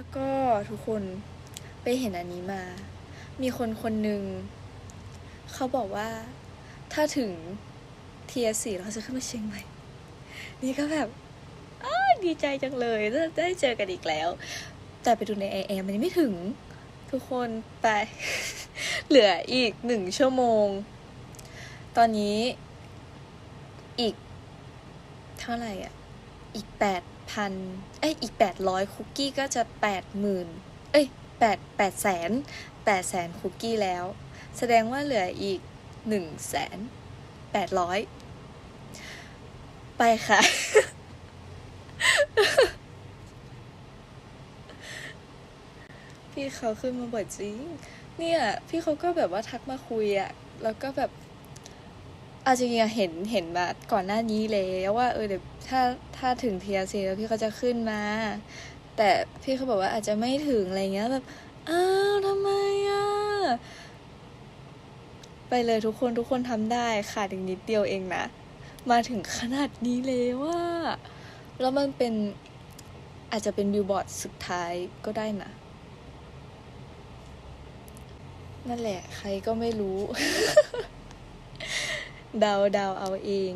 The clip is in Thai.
แล้วก็ทุกคนไปเห็นอันนี้มา มีคนคนหนึ่งเขาบอกว่าถ้าถึงเทียสี่เราจะขึ้นมาเชียงใหม่ นี่ก็แบบดีใจจังเลยได้ได้เจอกันอีกแล้ว แต่ไปดูในแอร์มันยังไม่ถึง ทุกคนไป เหลืออีกหนึ่งชั่วโมง ตอนนี้อีกเท่าไหร่อะ อีกแปดพันเอ้ยอีกแปดร้อยคุกกี้ก็จะแปดหมื่นเอ้ยแปดแปดแสนแปดแสนคุกกี้แล้ว แสดงว่าเหลืออีกหนึ่งแสนแปดร้อยไปค่ะ พี่เขาขึ้นมาบ่อยจริง เนี่ย พี่เขาก็แบบว่าทักมาคุยอะแล้วก็แบบ อาจริงๆอะเห็นเห็นมาก่อนหน้านี้แล้วว่าเออเดี๋ยวถ้าถ้าถึง TRC แล้วพี่เขาจะขึ้นมา แต่พี่เขาบอกว่าอาจจะไม่ถึงอะไรเงี้ยแบบอ้าวทำไมอะไปเลยทุกคนทุกคนทำได้ขาดอีกนิดเดียวเองนะ มาถึงขนาดนี้เลยว่าแล้วมันเป็นอาจจะเป็นบิลบอร์ดสุดท้ายก็ได้นะ นั่นแหละ ใครก็ไม่รู้ เดาเดาเอาเอง